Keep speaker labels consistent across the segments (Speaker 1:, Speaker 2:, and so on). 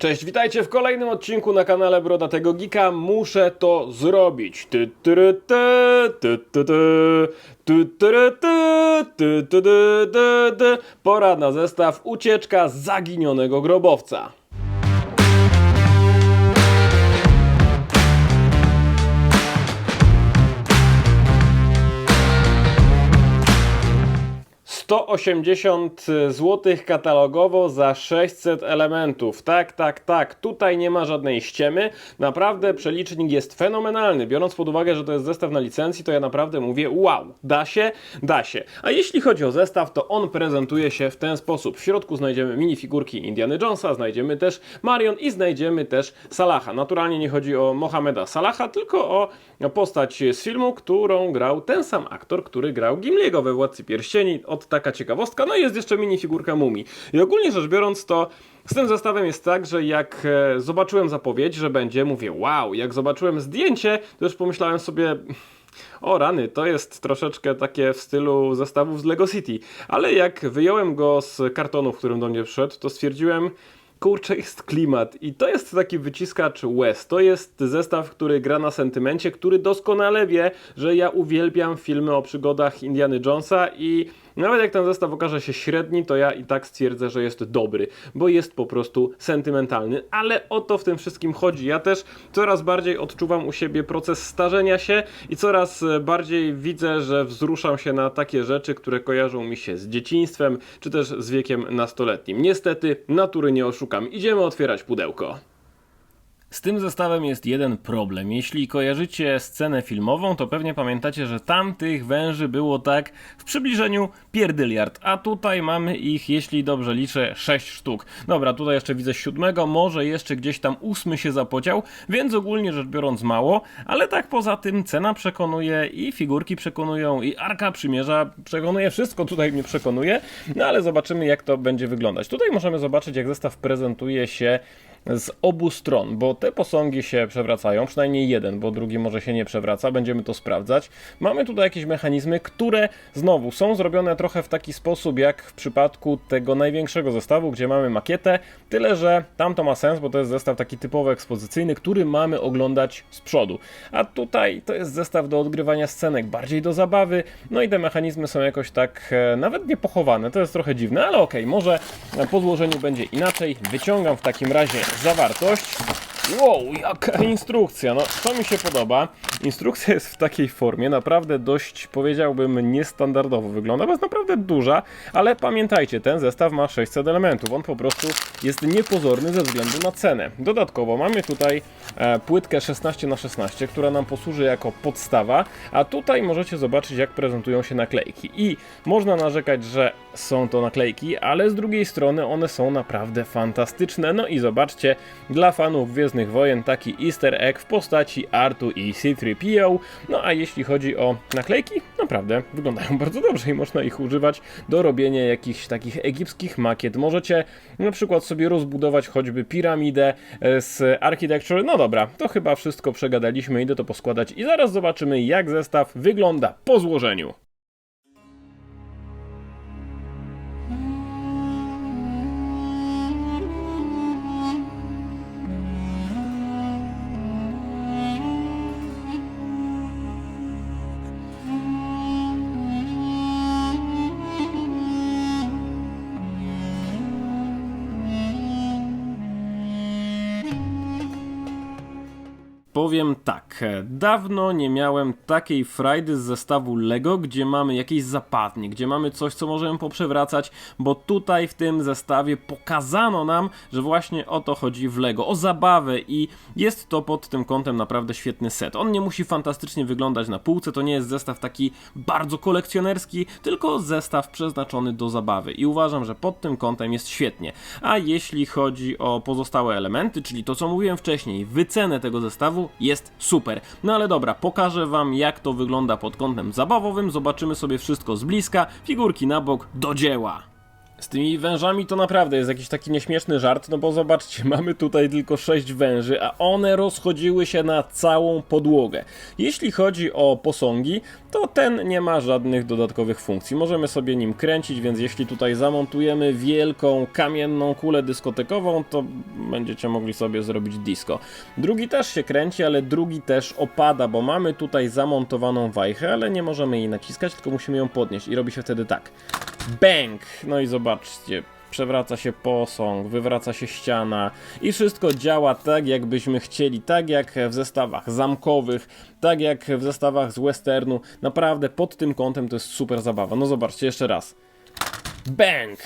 Speaker 1: Cześć, witajcie w kolejnym odcinku na kanale Brodatego Geeka. Muszę to zrobić. Ty, ty, ty, ty, ty, ty, ty, ty, ty, ty. Pora na zestaw Ucieczka zaginionego grobowca. Sto osiemdziesiąt zł katalogowo za 600 elementów. Tak, tak, tak. Tutaj nie ma żadnej ściemy. Naprawdę przelicznik jest fenomenalny. Biorąc pod uwagę, że to jest zestaw na licencji, to ja naprawdę mówię wow, da się, da się. A jeśli chodzi o zestaw, to on prezentuje się w ten sposób. W środku znajdziemy minifigurki Indiana Jonesa, znajdziemy też Marion i znajdziemy też Salaha. Naturalnie nie chodzi o Mohameda Salaha, tylko o postać z filmu, którą grał ten sam aktor, który grał Gimliego we Władcy Pierścieni. Od taka ciekawostka. No i jest jeszcze minifigurka Mumii. I ogólnie rzecz biorąc to z tym zestawem jest tak, że jak e, zobaczyłem zapowiedź, że będzie, mówię wow, jak zobaczyłem zdjęcie, to już pomyślałem sobie... O rany, to jest troszeczkę takie w stylu zestawów z Lego City. Ale jak wyjąłem go z kartonu, w którym do mnie wszedł, to stwierdziłem, kurczę, jest klimat. I to jest taki wyciskacz łez. To jest zestaw, który gra na sentymencie, który doskonale wie, że ja uwielbiam filmy o przygodach Indiany Jonesa i nawet jak ten zestaw okaże się średni, to ja i tak stwierdzę, że jest dobry, bo jest po prostu sentymentalny. Ale o to w tym wszystkim chodzi. Ja też coraz bardziej odczuwam u siebie proces starzenia się i coraz e, bardziej widzę, że wzruszam się na takie rzeczy, które kojarzą mi się z dzieciństwem, czy też z wiekiem nastoletnim. Niestety, natury nie oszukam. Idziemy otwierać pudełko. Z tym zestawem jest jeden problem. Jeśli kojarzycie scenę filmową, to pewnie pamiętacie, że tam tych węży było tak w przybliżeniu pierdyliard, a tutaj mamy ich, jeśli dobrze liczę, 6 sztuk. Dobra, tutaj jeszcze widzę siódmego, może jeszcze gdzieś tam ósmy się zapodział, więc ogólnie rzecz biorąc mało, ale tak poza tym cena przekonuje i figurki przekonują i Arka Przymierza przekonuje, wszystko tutaj mnie przekonuje, no ale zobaczymy jak to będzie wyglądać. Tutaj możemy zobaczyć jak zestaw prezentuje się z obu stron, bo te posągi się przewracają, przynajmniej jeden, bo drugi może się nie przewraca, będziemy to sprawdzać. Mamy tutaj jakieś mechanizmy, które znowu są zrobione trochę w taki sposób jak w przypadku tego największego zestawu, gdzie mamy makietę, tyle że tam to ma sens, bo to jest zestaw taki typowo ekspozycyjny, który mamy oglądać z przodu. A tutaj to jest zestaw do odgrywania scenek, bardziej do zabawy, no i te mechanizmy są jakoś tak e, nawet nie pochowane, to jest trochę dziwne, ale okej, może po złożeniu będzie inaczej. Wyciągam w takim razie zawartość. Wow, jaka instrukcja! No, to mi się podoba. Instrukcja jest w takiej formie, naprawdę dość, powiedziałbym, niestandardowo wygląda, bo jest naprawdę duża, ale pamiętajcie, ten zestaw ma 600 elementów. On po prostu jest niepozorny ze względu na cenę. Dodatkowo mamy tutaj e, płytkę 16 na 16 która nam posłuży jako podstawa, a tutaj możecie zobaczyć, jak prezentują się naklejki. I można narzekać, że są to naklejki, ale z drugiej strony one są naprawdę fantastyczne. No i zobaczcie, dla fanów Gwiezdnych Wojen taki easter egg w postaci Artu i C-3PO. No a jeśli chodzi o naklejki, naprawdę wyglądają bardzo dobrze i można ich używać do robienia jakichś takich egipskich makiet. Możecie na przykład sobie rozbudować choćby piramidę e, z Architecture. No dobra, to chyba wszystko przegadaliśmy, idę to poskładać i zaraz zobaczymy jak zestaw wygląda po złożeniu. Powiem tak, dawno nie miałem takiej frajdy z zestawu Lego, gdzie mamy jakieś zapadnie, gdzie mamy coś, co możemy poprzewracać, bo tutaj w tym zestawie pokazano nam, że właśnie o to chodzi w Lego, o zabawę i jest to pod tym kątem naprawdę świetny set. On nie musi fantastycznie wyglądać na półce, to nie jest zestaw taki bardzo kolekcjonerski, tylko zestaw przeznaczony do zabawy i uważam, że pod tym kątem jest świetnie. A jeśli chodzi o pozostałe elementy, czyli to co mówiłem wcześniej, wycenę tego zestawu jest super. No ale dobra, pokażę wam jak to wygląda pod kątem zabawowym, zobaczymy sobie wszystko z bliska, figurki na bok, do dzieła. Z tymi wężami to naprawdę jest jakiś taki nieśmieszny żart, no bo zobaczcie, mamy tutaj tylko 6 węży, a one rozchodziły się na całą podłogę. Jeśli chodzi o posągi, to ten nie ma żadnych dodatkowych funkcji. Możemy sobie nim kręcić, więc jeśli tutaj zamontujemy wielką kamienną kulę dyskotekową, to będziecie mogli sobie zrobić disco. Drugi też się kręci, ale drugi też opada, bo mamy tutaj zamontowaną wajchę, ale nie możemy jej naciskać, tylko musimy ją podnieść i robi się wtedy tak. Bang! No i zobaczcie, przewraca się posąg, wywraca się ściana i wszystko działa tak, jakbyśmy chcieli, tak jak w zestawach zamkowych, tak jak w zestawach z westernu. Naprawdę pod tym kątem to jest super zabawa. No zobaczcie jeszcze raz. Bang!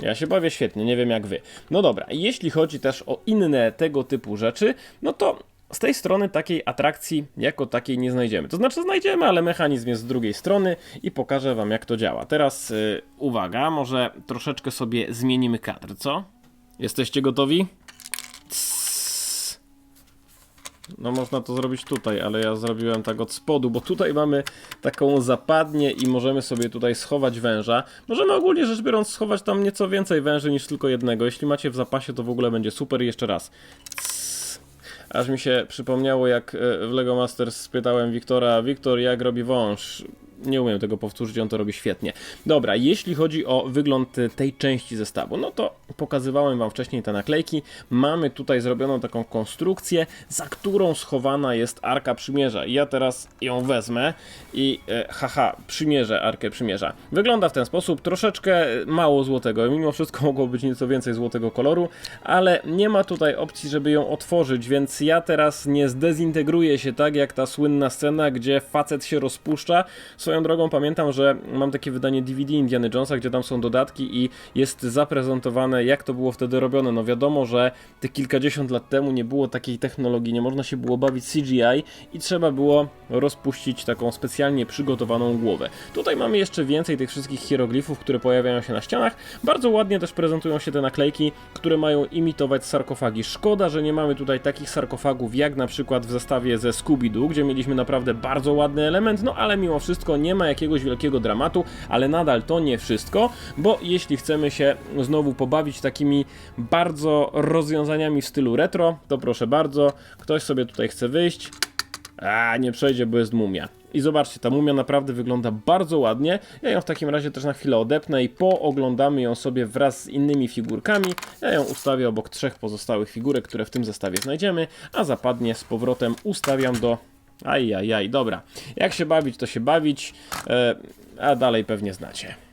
Speaker 1: Ja się bawię świetnie, nie wiem jak wy. No dobra, jeśli chodzi też o inne tego typu rzeczy, no to z tej strony takiej atrakcji jako takiej nie znajdziemy. To znaczy znajdziemy, ale mechanizm jest z drugiej strony i pokażę wam jak to działa. Teraz y, uwaga, może troszeczkę sobie zmienimy kadr, co? Jesteście gotowi? Tss. No można to zrobić tutaj, ale ja zrobiłem tak od spodu, bo tutaj mamy taką zapadnię i możemy sobie tutaj schować węża. Możemy ogólnie rzecz biorąc schować tam nieco więcej węży niż tylko jednego. Jeśli macie w zapasie to w ogóle będzie super. Jeszcze raz. Tss. Aż mi się przypomniało jak e, w Lego Masters spytałem Wiktora, Wiktor jak robi wąż? Nie umiem tego powtórzyć, on to robi świetnie. Dobra, jeśli chodzi o wygląd tej części zestawu, no to pokazywałem wam wcześniej te naklejki. Mamy tutaj zrobioną taką konstrukcję, za którą schowana jest Arka Przymierza. I ja teraz ją wezmę i e, haha, przymierzę Arkę Przymierza. Wygląda w ten sposób, troszeczkę mało złotego, mimo wszystko mogło być nieco więcej złotego koloru, ale nie ma tutaj opcji, żeby ją otworzyć, więc ja teraz nie zdezintegruję się tak jak ta słynna scena, gdzie facet się rozpuszcza. Swoją drogą pamiętam, że mam takie wydanie DVD Indiana Jonesa, gdzie tam są dodatki i jest zaprezentowane jak to było wtedy robione. No wiadomo, że te kilkadziesiąt lat temu nie było takiej technologii, nie można się było bawić CGI i trzeba było rozpuścić taką specjalnie przygotowaną głowę. Tutaj mamy jeszcze więcej tych wszystkich hieroglifów, które pojawiają się na ścianach. Bardzo ładnie też prezentują się te naklejki, które mają imitować sarkofagi. Szkoda, że nie mamy tutaj takich sarkofagów jak na przykład w zestawie ze Scooby-Doo, gdzie mieliśmy naprawdę bardzo ładny element, no ale mimo wszystko nie ma jakiegoś wielkiego dramatu, ale nadal to nie wszystko, bo jeśli chcemy się znowu pobawić takimi bardzo rozwiązaniami w stylu retro, to proszę bardzo, ktoś sobie tutaj chce wyjść. A, nie przejdzie, bo jest mumia. I zobaczcie, ta mumia naprawdę wygląda bardzo ładnie. Ja ją w takim razie też na chwilę odepnę i pooglądamy ją sobie wraz z innymi figurkami. Ja ją ustawię obok trzech pozostałych figurek, które w tym zestawie znajdziemy, a zapadnie z powrotem ustawiam do... Ajajaj, dobra. Jak się bawić, to się bawić, e, a dalej pewnie znacie.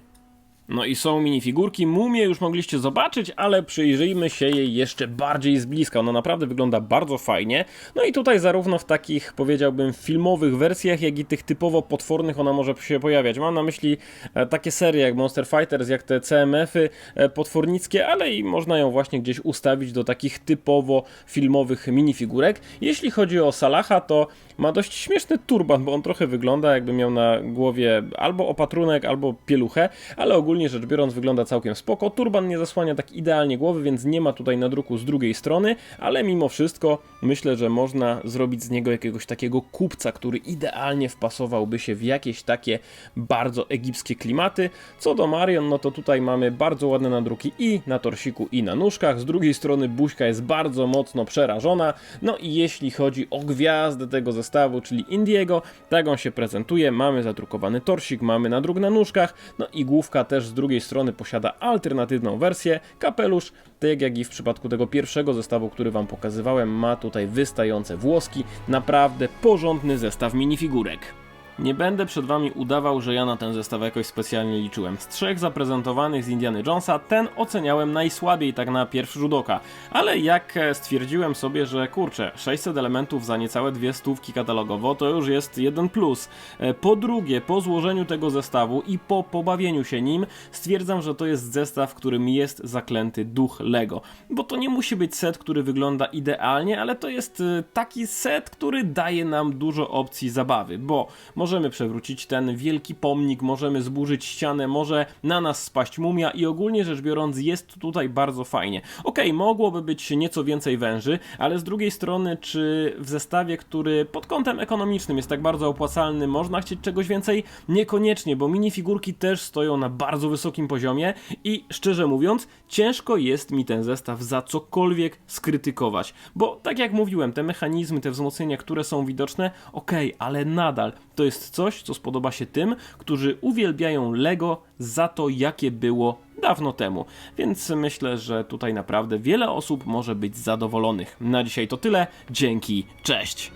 Speaker 1: No i są minifigurki. Mumię już mogliście zobaczyć, ale przyjrzyjmy się jej jeszcze bardziej z bliska. Ona naprawdę wygląda bardzo fajnie. No i tutaj zarówno w takich, powiedziałbym, filmowych wersjach, jak i tych typowo potwornych ona może się pojawiać. Mam na myśli e, takie serie jak Monster Fighters, jak te CMF-y e, potwornickie, ale i można ją właśnie gdzieś ustawić do takich typowo filmowych minifigurek. Jeśli chodzi o Salaha, to ma dość śmieszny turban, bo on trochę wygląda jakby miał na głowie albo opatrunek, albo pieluchę, ale ogólnie rzecz biorąc wygląda całkiem spoko. Turban nie zasłania tak idealnie głowy, więc nie ma tutaj nadruku z drugiej strony, ale mimo wszystko myślę, że można zrobić z niego jakiegoś takiego kupca, który idealnie wpasowałby się w jakieś takie bardzo egipskie klimaty. Co do Marion, no to tutaj mamy bardzo ładne nadruki i na torsiku i na nóżkach. Z drugiej strony buźka jest bardzo mocno przerażona. No i jeśli chodzi o gwiazdę tego zestawu, czyli Indiego, tak on się prezentuje. Mamy zadrukowany torsik, mamy nadruk na nóżkach, no i główka też z drugiej strony posiada alternatywną wersję. Kapelusz, tak jak i w przypadku tego pierwszego zestawu, który wam pokazywałem, ma tutaj wystające włoski. Naprawdę porządny zestaw minifigurek. Nie będę przed wami udawał, że ja na ten zestaw jakoś specjalnie liczyłem. Z trzech zaprezentowanych z Indiana Jonesa, ten oceniałem najsłabiej tak na pierwszy rzut oka. Ale jak e, stwierdziłem sobie, że kurczę, 600 elementów za niecałe dwie stówki katalogowo, to już jest jeden plus. E, Po drugie, po złożeniu tego zestawu i po pobawieniu się nim, stwierdzam, że to jest zestaw, w którym jest zaklęty duch Lego. Bo to nie musi być set, który wygląda idealnie, ale to jest e, taki set, który daje nam dużo opcji zabawy, bo możemy przewrócić ten wielki pomnik, możemy zburzyć ścianę, może na nas spaść mumia i ogólnie rzecz biorąc jest tutaj bardzo fajnie. Okej, mogłoby być nieco więcej węży, ale z drugiej strony, czy w zestawie, który pod kątem ekonomicznym jest tak bardzo opłacalny, można chcieć czegoś więcej? Niekoniecznie, bo minifigurki też stoją na bardzo wysokim poziomie i szczerze mówiąc, ciężko jest mi ten zestaw za cokolwiek skrytykować, bo tak jak mówiłem, te mechanizmy, te wzmocnienia, które są widoczne, okej, ale nadal to jest coś, co spodoba się tym, którzy uwielbiają Lego za to, jakie było dawno temu. Więc myślę, że tutaj naprawdę wiele osób może być zadowolonych. Na dzisiaj to tyle. Dzięki, cześć!